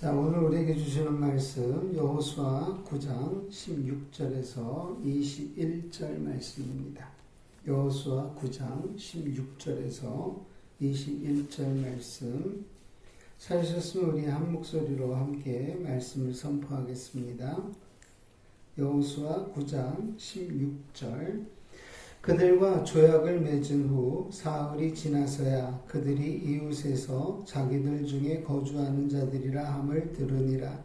자, 오늘 우리에게 주시는 말씀 여호수아 9장 16절에서 21절 말씀입니다. 여호수아 9장 16절에서 21절 말씀 찾으셨으면 우리 한 목소리로 함께 말씀을 선포하겠습니다. 여호수아 9장 16절 그들과 조약을 맺은 후 사흘이 지나서야 그들이 이웃에서 자기들 중에 거주하는 자들이라 함을 들으니라.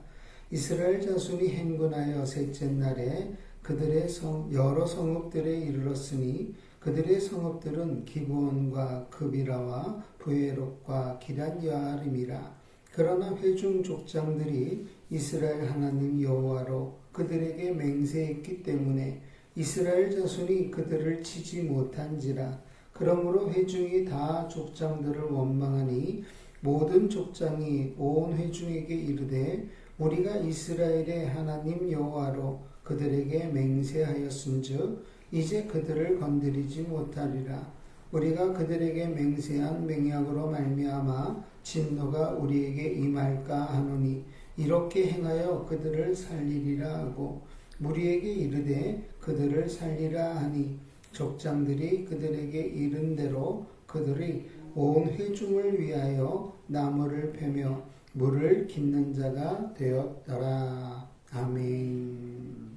이스라엘 자손이 행군하여 셋째 날에 그들의 성, 여러 성읍들에 이르렀으니 그들의 성읍들은 기브온과 그비라와 부에롯과 기란 여아림이라. 그러나 회중 족장들이 이스라엘 하나님 여호와로 그들에게 맹세했기 때문에 이스라엘 자손이 그들을 치지 못한지라. 그러므로 회중이 다 족장들을 원망하니 모든 족장이 온 회중에게 이르되 우리가 이스라엘의 하나님 여호와로 그들에게 맹세하였은즉 이제 그들을 건드리지 못하리라. 우리가 그들에게 맹세한 맹약으로 말미암아 진노가 우리에게 임할까 하노니 이렇게 행하여 그들을 살리리라 하고 무리에게 이르되 그들을 살리라 하니 족장들이 그들에게 이른 대로 그들이 온 회중을 위하여 나무를 패며 물을 깃는 자가 되었더라. 아멘.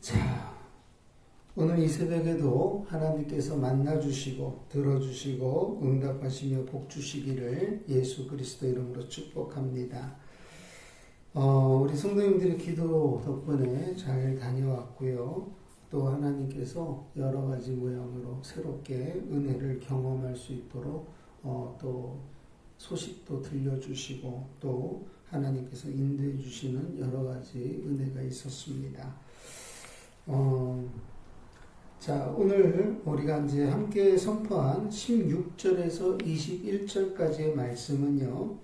자, 오늘 이 새벽에도 하나님께서 만나주시고 들어주시고 응답하시며 복주시기를 예수 그리스도 이름으로 축복합니다. 어, 우리 성도님들의 기도 덕분에 잘 다녀왔고요. 또 하나님께서 여러 가지 모양으로 새롭게 은혜를 경험할 수 있도록 어, 또 소식도 들려주시고 또 하나님께서 인도해 주시는 여러 가지 은혜가 있었습니다. 어, 자, 오늘 우리가 이제 함께 선포한 16절에서 21절까지의 말씀은요,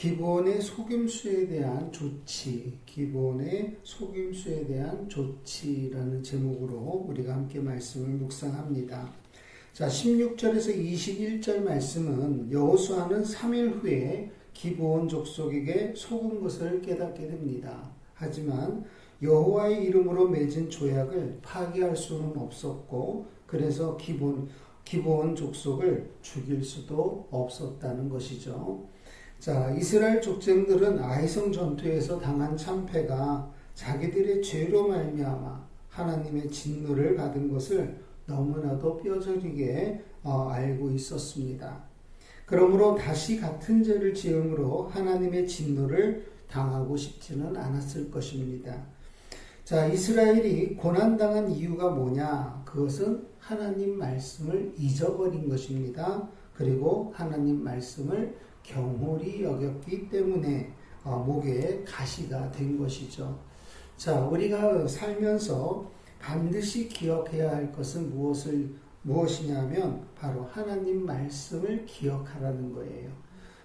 기본의 속임수에 대한 조치, 기본의 속임수에 대한 조치라는 제목으로 우리가 함께 말씀을 묵상합니다. 자, 16절에서 21절 말씀은 여호수아는 3일 후에 기본 족속에게 속은 것을 깨닫게 됩니다. 하지만 여호와의 이름으로 맺은 조약을 파기할 수는 없었고 그래서 기본 기본 족속을 죽일 수도 없었다는 것이죠. 자, 이스라엘 족장들은 아이성 전투에서 당한 참패가 자기들의 죄로 말미암아 하나님의 진노를 받은 것을 너무나도 뼈저리게 어, 알고 있었습니다. 그러므로 다시 같은 죄를 지음으로 하나님의 진노를 당하고 싶지는 않았을 것입니다. 자, 이스라엘이 고난당한 이유가 뭐냐? 그것은 하나님 말씀을 잊어버린 것입니다. 그리고 하나님 말씀을 경홀히 여겼기 때문에 어, 목에 가시가 된 것이죠. 자, 우리가 살면서 반드시 기억해야 할 것은 무엇을 무엇이냐면 바로 하나님 말씀을 기억하라는 거예요.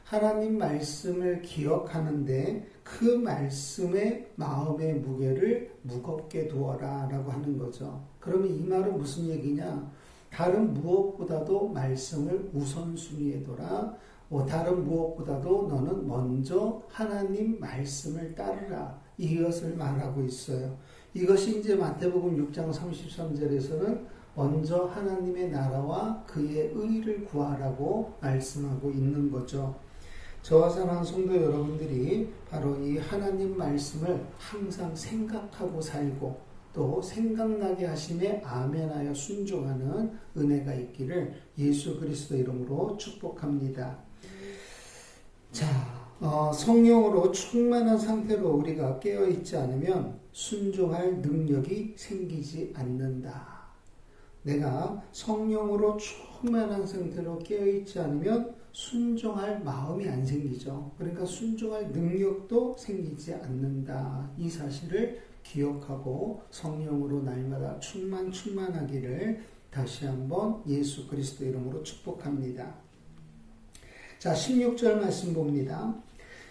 하나님 말씀을 기억하는데 그 말씀의 마음의 무게를 무겁게 두어라 라고 하는 거죠. 그러면 이 말은 무슨 얘기냐? 다른 무엇보다도 말씀을 우선순위에 둬라. 뭐 다른 무엇보다도 너는 먼저 하나님 말씀을 따르라. 이것을 말하고 있어요. 이것이 이제 마태복음 6장 33절에서는 먼저 하나님의 나라와 그의 의를 구하라고 말씀하고 있는 거죠. 저와 사랑하는 성도 여러분들이 바로 이 하나님 말씀을 항상 생각하고 살고 또 생각나게 하심에 아멘하여 순종하는 은혜가 있기를 예수 그리스도 이름으로 축복합니다. 자, 어, 성령으로 충만한 상태로 우리가 깨어 있지 않으면 순종할 능력이 생기지 않는다. 내가 성령으로 충만한 상태로 깨어 있지 않으면 순종할 마음이 안 생기죠. 그러니까 순종할 능력도 생기지 않는다. 이 사실을 기억하고 성령으로 날마다 충만 충만하기를 다시 한번 예수 그리스도 이름으로 축복합니다. 자, 16절 말씀 봅니다.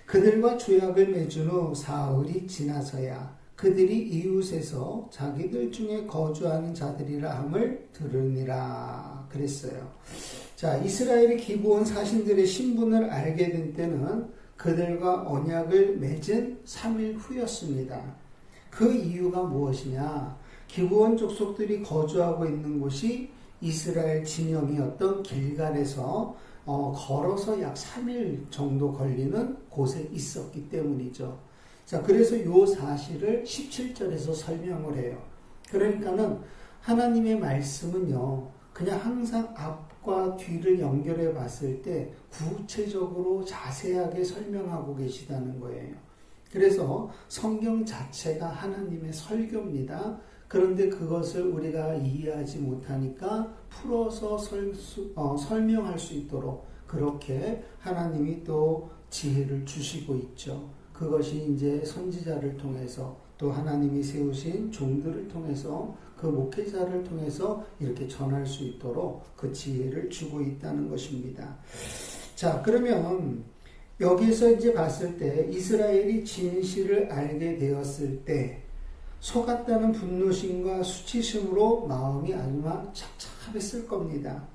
그들과 조약을 맺은 후 사흘이 지나서야 그들이 이웃에서 자기들 중에 거주하는 자들이라 함을 들으니라 그랬어요. 자, 이스라엘의 기부원 사신들의 신분을 알게 된 때는 그들과 언약을 맺은 3일 후였습니다. 그 이유가 무엇이냐? 기브온 족속들이 거주하고 있는 곳이 이스라엘 진영이었던 길갈에서 어, 걸어서 약 3일 정도 걸리는 곳에 있었기 때문이죠. 자, 그래서 요 사실을 17절에서 설명을 해요. 그러니까는 하나님의 말씀은요, 그냥 항상 앞과 뒤를 연결해 봤을 때 구체적으로 자세하게 설명하고 계시다는 거예요. 그래서 성경 자체가 하나님의 설교입니다. 그런데 그것을 우리가 이해하지 못하니까 풀어서 설 수, 어, 설명할 수 있도록 그렇게 하나님이 또 지혜를 주시고 있죠. 그것이 이제 선지자를 통해서 또 하나님이 세우신 종들을 통해서 그 목회자를 통해서 이렇게 전할 수 있도록 그 지혜를 주고 있다는 것입니다. 자, 그러면 여기서 이제 봤을 때 이스라엘이 진실을 알게 되었을 때 속았다는 분노심과 수치심으로 마음이 아마 착잡했을 겁니다.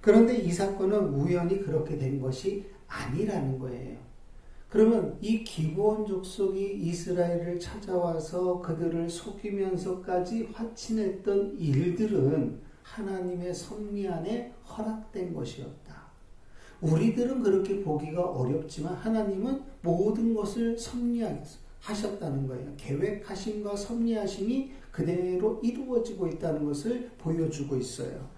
그런데 이 사건은 우연히 그렇게 된 것이 아니라는 거예요. 그러면 이 기브온 족속이 이스라엘을 찾아와서 그들을 속이면서까지 화친했던 일들은 하나님의 섭리 안에 허락된 것이었다. 우리들은 그렇게 보기가 어렵지만 하나님은 모든 것을 섭리하 셨다는 거예요. 계획하심과 섭리하심이 그대로 이루어지고 있다는 것을 보여주고 있어요.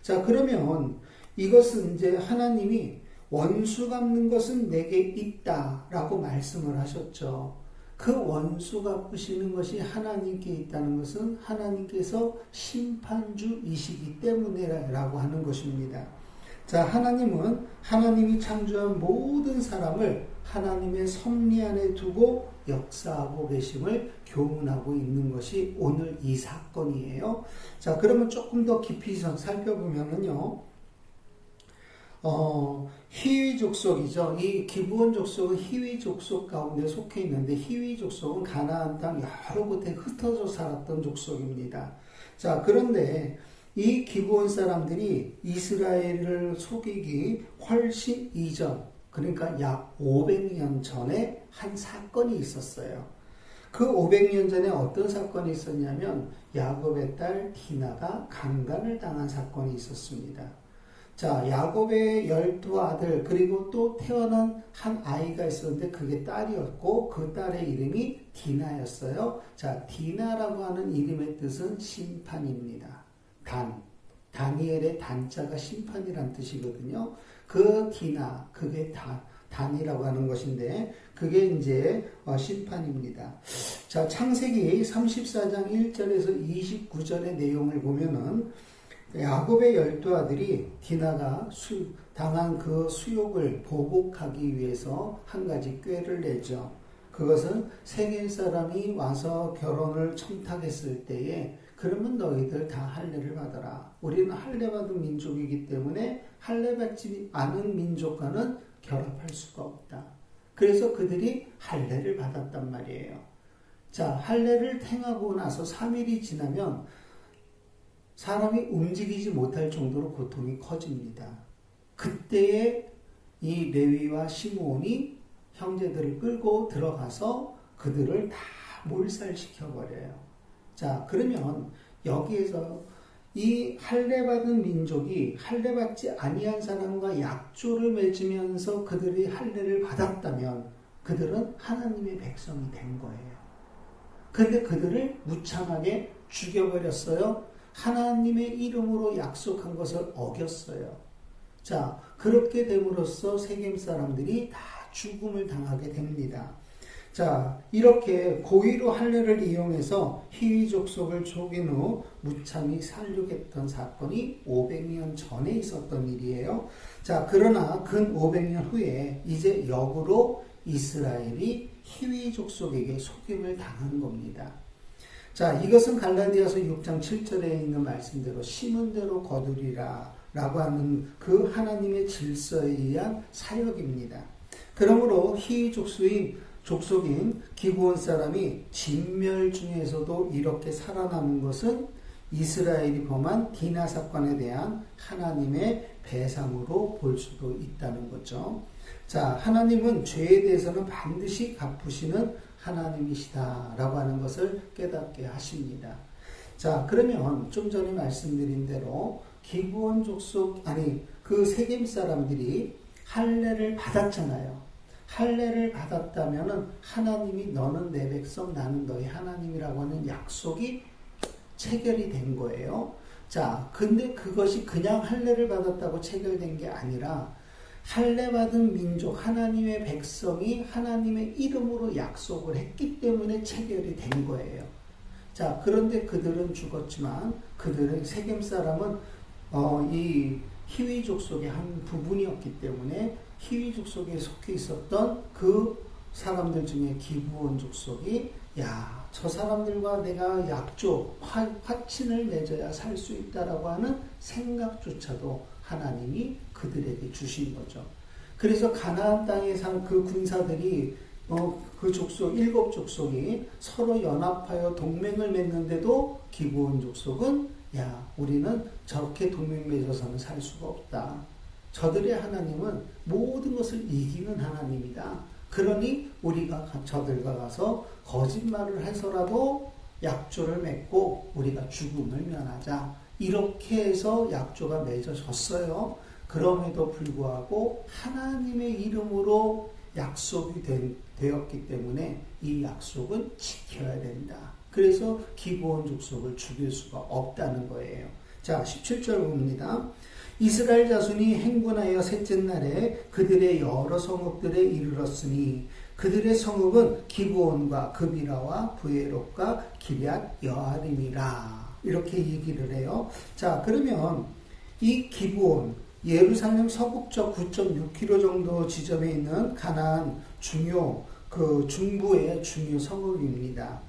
자, 그러면 이것은 이제 하나님이 원수 갚는 것은 내게 있다 라고 말씀을 하셨죠. 그 원수 갚으시는 것이 하나님께 있다는 것은 하나님께서 심판주이시기 때문에라고 하는 것입니다. 자, 하나님은 하나님이 창조한 모든 사람을 하나님의 섭리 안에 두고 역사하고 계심을 교훈하고 있는 것이 오늘 이 사건이에요. 자, 그러면 조금 더 깊이 살펴보면은요, 어, 희위 족속이죠. 이 기브온 족속은 희위 족속 가운데 속해 있는데 희위 족속은 가나안 땅 여러 곳에 흩어져 살았던 족속입니다. 자, 그런데 이 기브온 사람들이 이스라엘을 속이기 훨씬 이전, 그러니까 약 500년 전에 한 사건이 있었어요. 그 500년 전에 어떤 사건이 있었냐면 야곱의 딸 디나가 강간을 당한 사건이 있었습니다. 자, 야곱의 열두 아들, 그리고 또 태어난 한 아이가 있었는데 그게 딸이었고 그 딸의 이름이 디나였어요. 자, 디나라고 하는 이름의 뜻은 심판입니다. 단. 다니엘의 단자가 심판이란 뜻이거든요. 그 디나, 그게 다, 단이라고 하는 것인데, 그게 이제 어, 심판입니다. 자, 창세기 34장 1절에서 29절의 내용을 보면은, 야곱의 열두 아들이 디나가 수, 당한 그 수욕을 보복하기 위해서 한 가지 꾀를 내죠. 그것은 세계 사람이 와서 결혼을 청탁했을 때에 그러면 너희들 다 할례를 받아라. 우리는 할례 받은 민족이기 때문에 할례 받지 않은 민족과는 결합할 수가 없다. 그래서 그들이 할례를 받았단 말이에요. 자, 할례를 행하고 나서 3일이 지나면 사람이 움직이지 못할 정도로 고통이 커집니다. 그때에 이 레위와 시므온이 형제들을 끌고 들어가서 그들을 다 몰살시켜 버려요. 자, 그러면 여기에서 이 할례 받은 민족이 할례 받지 아니한 사람과 약조를 맺으면서 그들이 할례를 받았다면 그들은 하나님의 백성이 된 거예요. 그런데 그들을 무참하게 죽여버렸어요. 하나님의 이름으로 약속한 것을 어겼어요. 자, 그렇게 됨으로써 세겜 사람들이 다 죽음을 당하게 됩니다. 자, 이렇게 고의로 할례를 이용해서 희위 족속을 속인 후 무참히 살육했던 사건이 500년 전에 있었던 일이에요. 자, 그러나 근 500년 후에 이제 역으로 이스라엘이 희위 족속에게 속임을 당한 겁니다. 자, 이것은 갈라디아서 6장 7절에 있는 말씀대로 심은 대로 거두리라 라고 하는 그 하나님의 질서에 의한 사역입니다. 그러므로 희위 족수인 족속인 기브온 사람이 진멸 중에서도 이렇게 살아남은 것은 이스라엘이 범한 디나 사건에 대한 하나님의 배상으로 볼 수도 있다는 거죠. 자, 하나님은 죄에 대해서는 반드시 갚으시는 하나님이시다라고 하는 것을 깨닫게 하십니다. 자, 그러면 좀 전에 말씀드린 대로 기부원 족속 아니 그 세겜 사람들이 할례를 받았잖아요. 할례를 받았다면은 하나님이 너는 내 백성 나는 너의 하나님이라고 하는 약속이 체결이 된 거예요. 자, 근데 그것이 그냥 할례를 받았다고 체결된 게 아니라 할례 받은 민족 하나님의 백성이 하나님의 이름으로 약속을 했기 때문에 체결이 된 거예요. 자, 그런데 그들은 죽었지만 그들은 세겜 사람은 어, 이 히위족 속의 한 부분이었기 때문에 히위족 속에 속해 있었던 그 사람들 중에 기부원 족 속이 야, 저 사람들과 내가 약조, 화, 화친을 맺어야 살 수 있다라고 하는 생각조차도 하나님이 그들에게 주신 거죠. 그래서 가나안 땅에 산 그 군사들이 어, 그 족속 일곱 족속이 서로 연합하여 동맹을 맺는데도 기부원 족속은 야 우리는 저렇게 동맹 맺어서는 살 수가 없다. 저들의 하나님은 모든 것을 이기는 하나님이다. 그러니 우리가 저들과 가서 거짓말을 해서라도 약조를 맺고 우리가 죽음을 면하자. 이렇게 해서 약조가 맺어졌어요. 그럼에도 불구하고 하나님의 이름으로 약속이 된, 되었기 때문에 이 약속은 지켜야 된다. 그래서 기본 족속을 죽일 수가 없다는 거예요. 자, 17절 봅니다. 이스라엘 자손이 행군하여 셋째 날에 그들의 여러 성읍들에 이르렀으니 그들의 성읍은 기브온과 그비라와 부에롯과 기럇 여아림이라 이렇게 얘기를 해요. 자 그러면 이 기브온 예루살렘 서북쪽 9.6km 정도 지점에 있는 가나안 중요 그 중부의 중요 성읍입니다.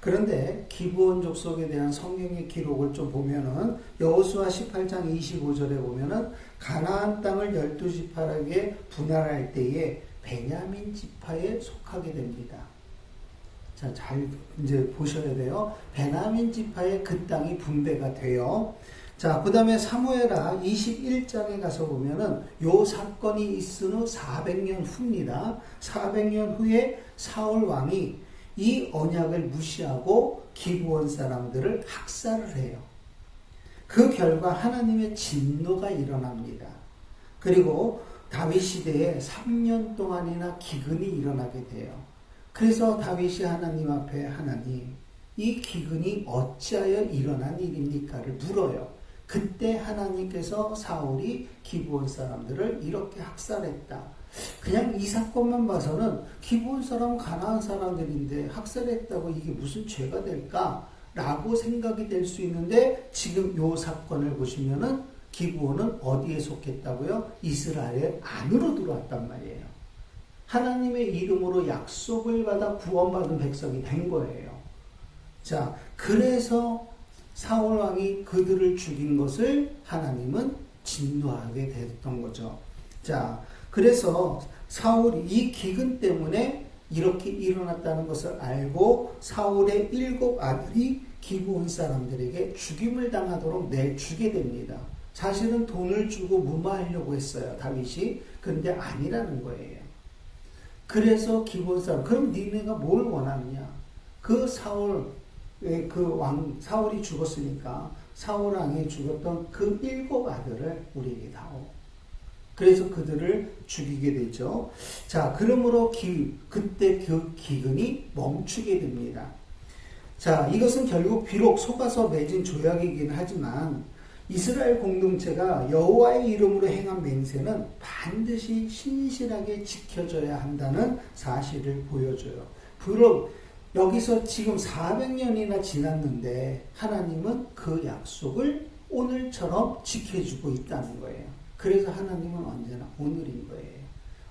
그런데 기브온 족속에 대한 성경의 기록을 좀 보면은 여호수아 18장 25절에 보면은 가나안 땅을 열두 지파에게 분할할 때에 베냐민 지파에 속하게 됩니다. 자, 잘 이제 보셔야 돼요. 베냐민 지파에 그 땅이 분배가 돼요. 자, 그 다음에 사무에라 21장에 가서 보면은 요 사건이 있은 후 400년 후입니다. 400년 후에 사울 왕이 이 언약을 무시하고 기부원 사람들을 학살을 해요. 그 결과 하나님의 진노가 일어납니다. 그리고 다윗 시대에 3년 동안이나 기근이 일어나게 돼요. 그래서 다윗이 하나님 앞에 하나님 이 기근이 어찌하여 일어난 일입니까를 물어요. 그때 하나님께서 사울이 기부원 사람들을 이렇게 학살했다. 그냥 이 사건만 봐서는 기본 사람 가난한 사람들인데 학살했다고 이게 무슨 죄가 될까? 라고 생각이 될 수 있는데 지금 요 사건을 보시면은 기부원은 어디에 속했다고요? 이스라엘 안으로 들어왔단 말이에요. 하나님의 이름으로 약속을 받아 구원받은 백성이 된 거예요. 자, 그래서 사울 왕이 그들을 죽인 것을 하나님은 진노하게 됐던 거죠. 자, 그래서 사울이 이 기근 때문에 이렇게 일어났다는 것을 알고 사울의 일곱 아들이 기부온 사람들에게 죽임을 당하도록 내주게 됩니다. 사실은 돈을 주고 무마하려고 했어요. 다윗이. 그런데 아니라는 거예요. 그래서 기부온 사람, 그럼 니네가 뭘 원하느냐? 그 사울, 그 왕, 사울이 죽었으니까 사울 왕이 죽었던 그 일곱 아들을 우리에게 다오. 그래서 그들을 죽이게 되죠. 자, 그러므로 기, 그때 그 기근이 멈추게 됩니다. 자, 이것은 결국 비록 속아서 맺은 조약이긴 하지만 이스라엘 공동체가 여호와의 이름으로 행한 맹세는 반드시 신실하게 지켜져야 한다는 사실을 보여줘요. 비록 여기서 지금 400년이나 지났는데 하나님은 그 약속을 오늘처럼 지켜주고 있다는 거예요. 그래서 하나님은 언제나 오늘인 거예요.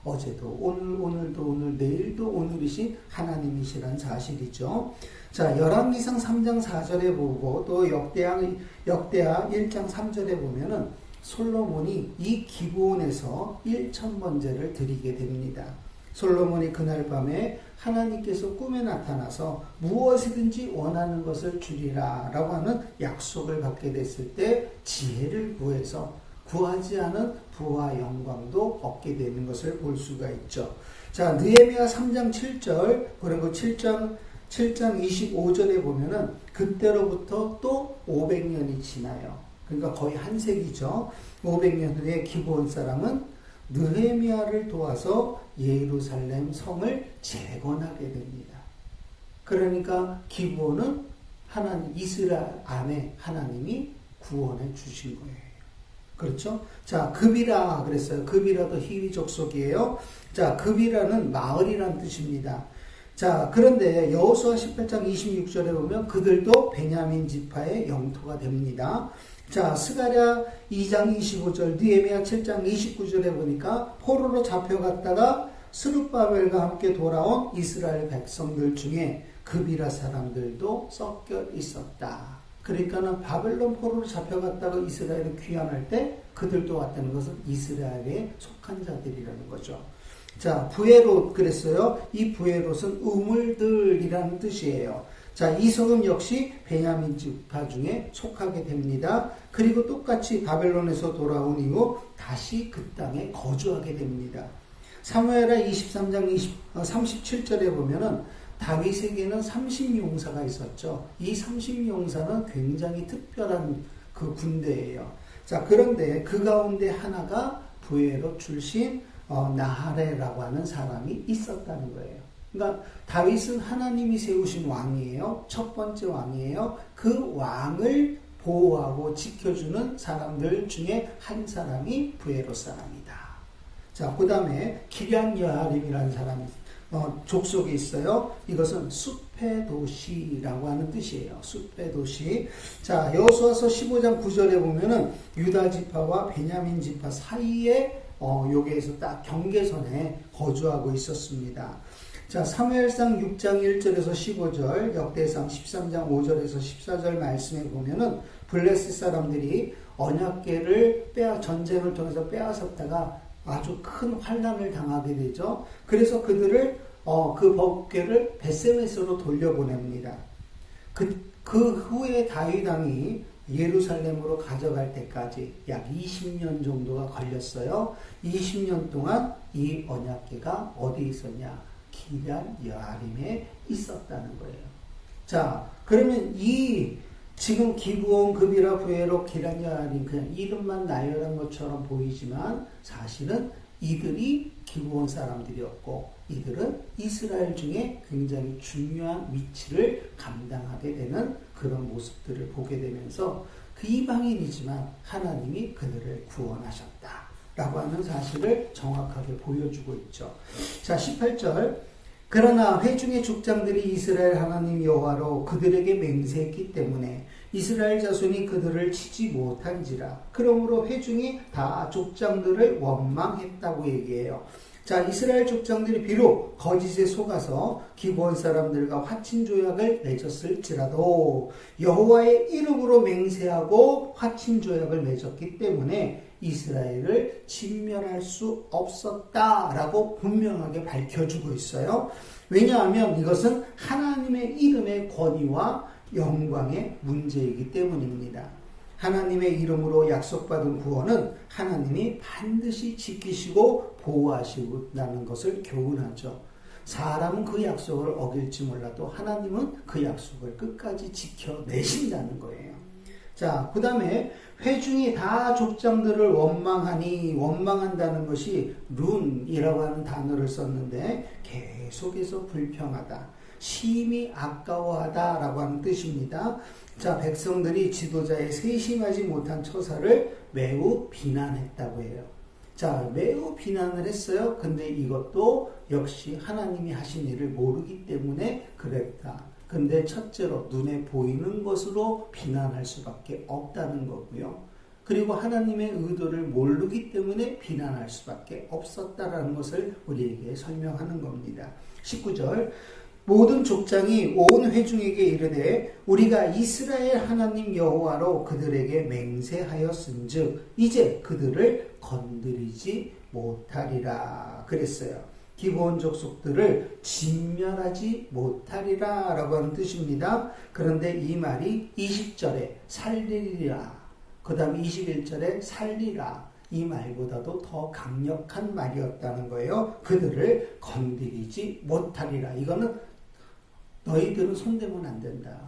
어제도 오늘 오늘도 오늘 내일도 오늘이신 하나님이시란 사실이죠. 자, 열왕기상 3장 4절에 보고 또 역대하 역대하 1장 3절에 보면은 솔로몬이 이 기브온에서 1천 번제를 드리게 됩니다. 솔로몬이 그날 밤에 하나님께서 꿈에 나타나서 무엇이든지 원하는 것을 주리라 라고 하는 약속을 받게 됐을 때 지혜를 구해서 구하지 않은 부와 영광도 얻게 되는 것을 볼 수가 있죠. 자, 느헤미야 3장 7절 그리고 7장 7장 25절에 보면은 그때로부터 또 500년이 지나요. 그러니까 거의 한 세기죠. 500년 후에 기브온 사람은 느헤미야를 도와서 예루살렘 성을 재건하게 됩니다. 그러니까 기브온은 하나님 이스라엘 안에 하나님이 구원해 주신 거예요. 그렇죠? 자, 급이라 그랬어요. 급이라도 희위 족속이에요. 자, 급이라는 마을이란 뜻입니다. 자, 그런데 여호수아 18장 26절에 보면 그들도 베냐민 지파의 영토가 됩니다. 자, 스가랴 2장 25절, 느헤미야 7장 29절에 보니까 포로로 잡혀갔다가 스룹바벨과 함께 돌아온 이스라엘 백성들 중에 급이라 사람들도 섞여 있었다. 그러니까는 바벨론 포로로 잡혀갔다가 이스라엘에 귀환할 때 그들도 왔다는 것은 이스라엘에 속한 자들이라는 거죠. 자, 부에롯 그랬어요. 이 부에롯은 우물들이라는 뜻이에요. 자, 이석은 역시 베냐민 지파 중에 속하게 됩니다. 그리고 똑같이 바벨론에서 돌아온 이후 다시 그 땅에 거주하게 됩니다. 사무엘하 23장 20, 37절에 보면은 다윗에게는 30용사가 있었죠. 이 30용사는 굉장히 특별한 그 군대예요. 자, 그런데 그 가운데 하나가 부에로 출신 어, 나하레라고 하는 사람이 있었다는 거예요. 그러니까 다윗은 하나님이 세우신 왕이에요. 첫 번째 왕이에요. 그 왕을 보호하고 지켜주는 사람들 중에 한 사람이 부에로 사람이다. 자, 그 다음에 기량 여하림이라는 사람이 어, 족속이 있어요. 이것은 숲의 도시라고 하는 뜻이에요. 숲의 도시. 자, 여호수아서 15장 9절에 보면은 유다 지파와 베냐민 지파 사이에 어, 여기에서 딱 경계선에 거주하고 있었습니다. 자, 사무엘상 6장 1절에서 15절, 역대상 13장 5절에서 14절 말씀에 보면은 블레스 사람들이 언약계를 빼앗 전쟁을 통해서 빼앗았다가 아주 큰 환란을 당하게 되죠. 그래서 그들을 어, 그 법궤를 베세메스로 돌려보냅니다. 그, 그 후에 다윗 왕이 예루살렘으로 가져갈 때까지 약 20년 정도가 걸렸어요. 20년 동안 이 언약궤가 어디 있었냐? 기란 여아림에 있었다는 거예요. 자, 그러면 이 지금 기부원 급이라 부에로 기란야린 그냥 이름만 나열한 것처럼 보이지만 사실은 이들이 기부원 사람들이었고 이들은 이스라엘 중에 굉장히 중요한 위치를 감당하게 되는 그런 모습들을 보게 되면서 그 이방인이지만 하나님이 그들을 구원하셨다. 라고 하는 사실을 정확하게 보여주고 있죠. 자, 18절. 그러나 회중의 족장들이 이스라엘 하나님 여호와로 그들에게 맹세했기 때문에 이스라엘 자손이 그들을 치지 못한지라. 그러므로 회중이 다 족장들을 원망했다고 얘기해요. 자, 이스라엘 족장들이 비록 거짓에 속아서 기본 사람들과 화친 조약을 맺었을지라도 여호와의 이름으로 맹세하고 화친 조약을 맺었기 때문에 이스라엘을 진멸할 수 없었다라고 분명하게 밝혀주고 있어요. 왜냐하면 이것은 하나님의 이름의 권위와 영광의 문제이기 때문입니다. 하나님의 이름으로 약속받은 구원은 하나님이 반드시 지키시고 보호하시다는 것을 교훈하죠. 사람은 그 약속을 어길지 몰라도 하나님은 그 약속을 끝까지 지켜내신다는 거예요. 자, 그 다음에 회중이 다 족장들을 원망하니 원망한다는 것이 룬이라고 하는 단어를 썼는데 계속해서 불평하다. 심히 아까워하다라고 하는 뜻입니다. 자, 백성들이 지도자의 세심하지 못한 처사를 매우 비난했다고 해요. 자, 매우 비난을 했어요. 근데 이것도 역시 하나님이 하신 일을 모르기 때문에 그랬다. 근데 첫째로 눈에 보이는 것으로 비난할 수밖에 없다는 거고요. 그리고 하나님의 의도를 모르기 때문에 비난할 수밖에 없었다라는 것을 우리에게 설명하는 겁니다. 19절 모든 족장이 온 회중에게 이르되 우리가 이스라엘 하나님 여호와로 그들에게 맹세하였은즉 이제 그들을 건드리지 못하리라 그랬어요. 기본 족속들을 진멸하지 못하리라 라고 하는 뜻입니다. 그런데 이 말이 20절에 살리리라 그 다음에 21절에 살리라. 이 말보다도 더 강력한 말이었다는 거예요. 그들을 건드리지 못하리라. 이거는 너희들은 손대면 안 된다.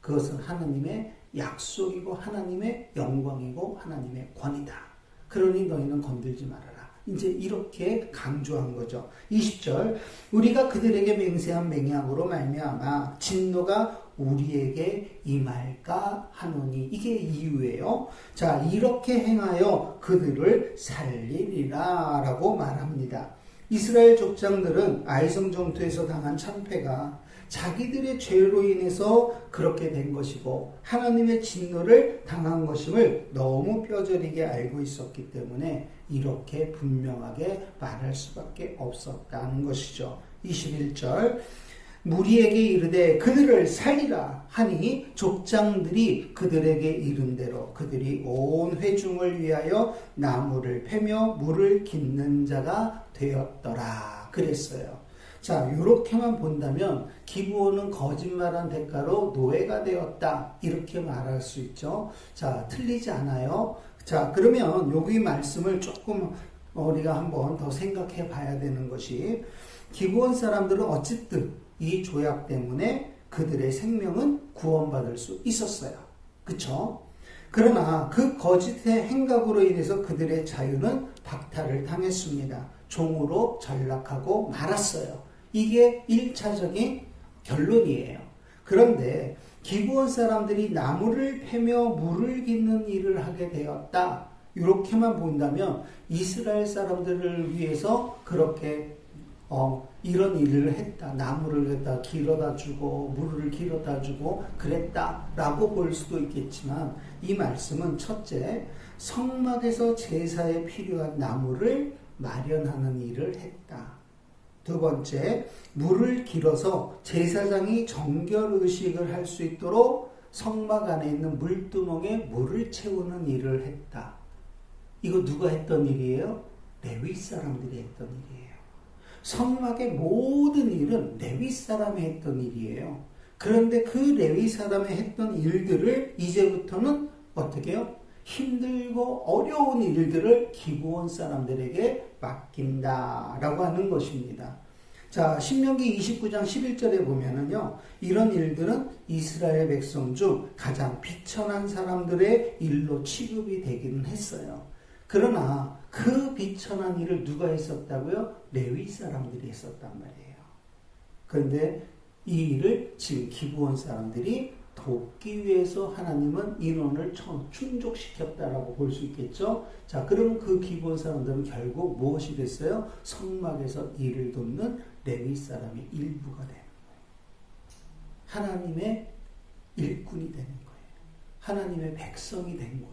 그것은 하나님의 약속이고 하나님의 영광이고 하나님의 권이다. 그러니 너희는 건들지 말아라. 이제 이렇게 강조한 거죠. 20절 우리가 그들에게 맹세한 맹약으로 말미암아 진노가 우리에게 임할까 하노니 이게 이유예요. 자 이렇게 행하여 그들을 살리리라라고 말합니다. 이스라엘 족장들은 아이성 전투에서 당한 참패가 자기들의 죄로 인해서 그렇게 된 것이고 하나님의 진노를 당한 것임을 너무 뼈저리게 알고 있었기 때문에 이렇게 분명하게 말할 수밖에 없었다는 것이죠. 21절 무리에게 이르되 그들을 살리라 하니 족장들이 그들에게 이른 대로 그들이 온 회중을 위하여 나무를 패며 물을 깃는 자가 되었더라 그랬어요. 자, 이렇게만 본다면 기부원은 거짓말한 대가로 노예가 되었다. 이렇게 말할 수 있죠. 자, 틀리지 않아요. 자, 그러면 여기 말씀을 조금 우리가 한번 더 생각해 봐야 되는 것이 기부원 사람들은 어쨌든 이 조약 때문에 그들의 생명은 구원받을 수 있었어요. 그쵸? 그러나 그 거짓의 행각으로 인해서 그들의 자유는 박탈을 당했습니다. 종으로 전락하고 말았어요. 이게 1차적인 결론이에요. 그런데 기부원 사람들이 나무를 패며 물을 깃는 일을 하게 되었다. 이렇게만 본다면 이스라엘 사람들을 위해서 그렇게 어, 이런 일을 했다. 나무를 갖다 길어다 주고 물을 길어다 주고 그랬다라고 볼 수도 있겠지만 이 말씀은 첫째 성막에서 제사에 필요한 나무를 마련하는 일을 했다. 두 번째, 물을 길어서 제사장이 정결 의식을 할 수 있도록 성막 안에 있는 물두멍에 물을 채우는 일을 했다. 이거 누가 했던 일이에요? 레위 사람들이 했던 일이에요. 성막의 모든 일은 레위 사람이 했던 일이에요. 그런데 그 레위 사람이 했던 일들을 이제부터는 어떻게 해요? 힘들고 어려운 일들을 기부원 사람들에게 맡긴다라고 하는 것입니다. 자, 신명기 29장 11절에 보면은요, 이런 일들은 이스라엘 백성 중 가장 비천한 사람들의 일로 취급이 되기는 했어요. 그러나 그 비천한 일을 누가 했었다고요? 레위 사람들이 했었단 말이에요. 그런데 이 일을 지금 기부원 사람들이 돕기 위해서 하나님은 인원을 충족시켰다라고 볼 수 있겠죠. 자, 그러면 그 기본 사람들은 결국 무엇이 됐어요? 성막에서 일을 돕는 레위 사람의 일부가 되는 거예요. 하나님의 일꾼이 되는 거예요. 하나님의 백성이 된 거예요.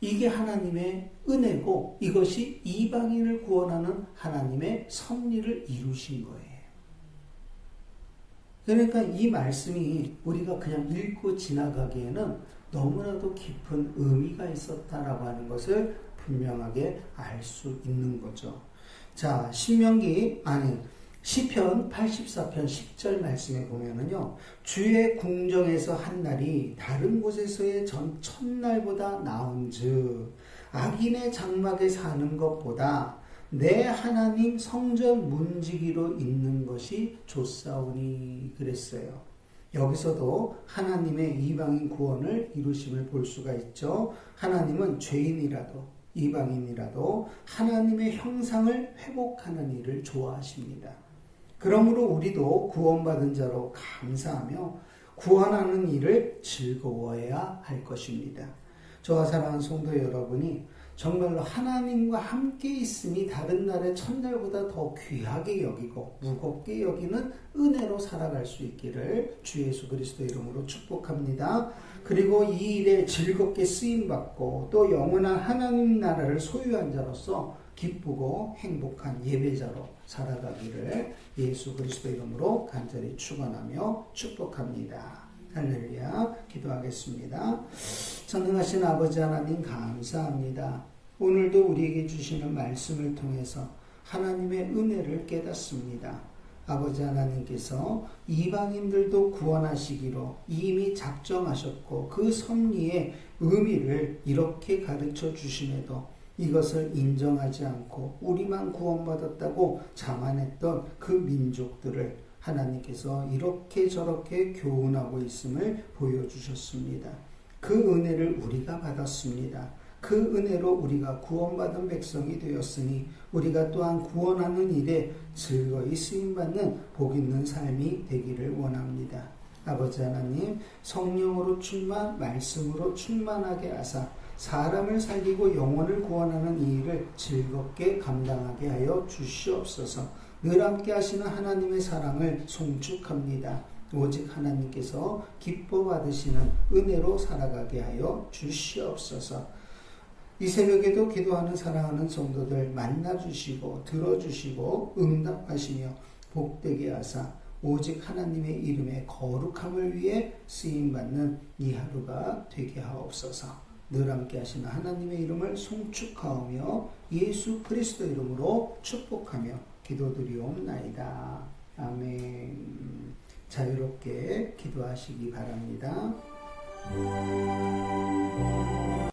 이게 하나님의 은혜고 이것이 이방인을 구원하는 하나님의 섭리를 이루신 거예요. 그러니까 이 말씀이 우리가 그냥 읽고 지나가기에는 너무나도 깊은 의미가 있었다라고 하는 것을 분명하게 알 수 있는 거죠. 자, 신명기, 아니, 시편 84편 10절 말씀에 보면은요, 주의 궁정에서 한 날이 다른 곳에서의 전 첫날보다 나은 즉, 악인의 장막에 사는 것보다 내 하나님 성전 문지기로 있는 것이 좋사오니 그랬어요. 여기서도 하나님의 이방인 구원을 이루심을 볼 수가 있죠. 하나님은 죄인이라도 이방인이라도 하나님의 형상을 회복하는 일을 좋아하십니다. 그러므로 우리도 구원받은 자로 감사하며 구원하는 일을 즐거워해야 할 것입니다. 저와 사랑하는 성도 여러분이 정말로 하나님과 함께 있음이 다른 날의 첫날보다 더 귀하게 여기고 무겁게 여기는 은혜로 살아갈 수 있기를 주 예수 그리스도 이름으로 축복합니다. 그리고 이 일에 즐겁게 쓰임 받고 또 영원한 하나님 나라를 소유한 자로서 기쁘고 행복한 예배자로 살아가기를 예수 그리스도 이름으로 간절히 축원하며 축복합니다. 할렐루야 기도하겠습니다. 전능하신 아버지 하나님 감사합니다. 오늘도 우리에게 주시는 말씀을 통해서 하나님의 은혜를 깨닫습니다. 아버지 하나님께서 이방인들도 구원하시기로 이미 작정하셨고 그 섭리의 의미를 이렇게 가르쳐 주심에도 이것을 인정하지 않고 우리만 구원받았다고 자만했던 그 민족들을 하나님께서 이렇게 저렇게 교훈하고 있음을 보여주셨습니다. 그 은혜를 우리가 받았습니다. 그 은혜로 우리가 구원받은 백성이 되었으니 우리가 또한 구원하는 일에 즐거이 쓰임받는 복 있는 삶이 되기를 원합니다. 아버지 하나님, 성령으로 충만, 말씀으로 충만하게 하사 사람을 살리고 영혼을 구원하는 이 일을 즐겁게 감당하게 하여 주시옵소서. 늘 함께 하시는 하나님의 사랑을 송축합니다. 오직 하나님께서 기뻐 받으시는 은혜로 살아가게 하여 주시옵소서. 이 새벽에도 기도하는 사랑하는 성도들 만나 주시고 들어 주시고 응답하시며 복되게 하사 오직 하나님의 이름의 거룩함을 위해 쓰임 받는 이 하루가 되게 하옵소서. 늘 함께 하시는 하나님의 이름을 송축하오며 예수 그리스도 이름으로 축복하며 기도드리옵나이다. 아멘. 자유롭게 기도하시기 바랍니다.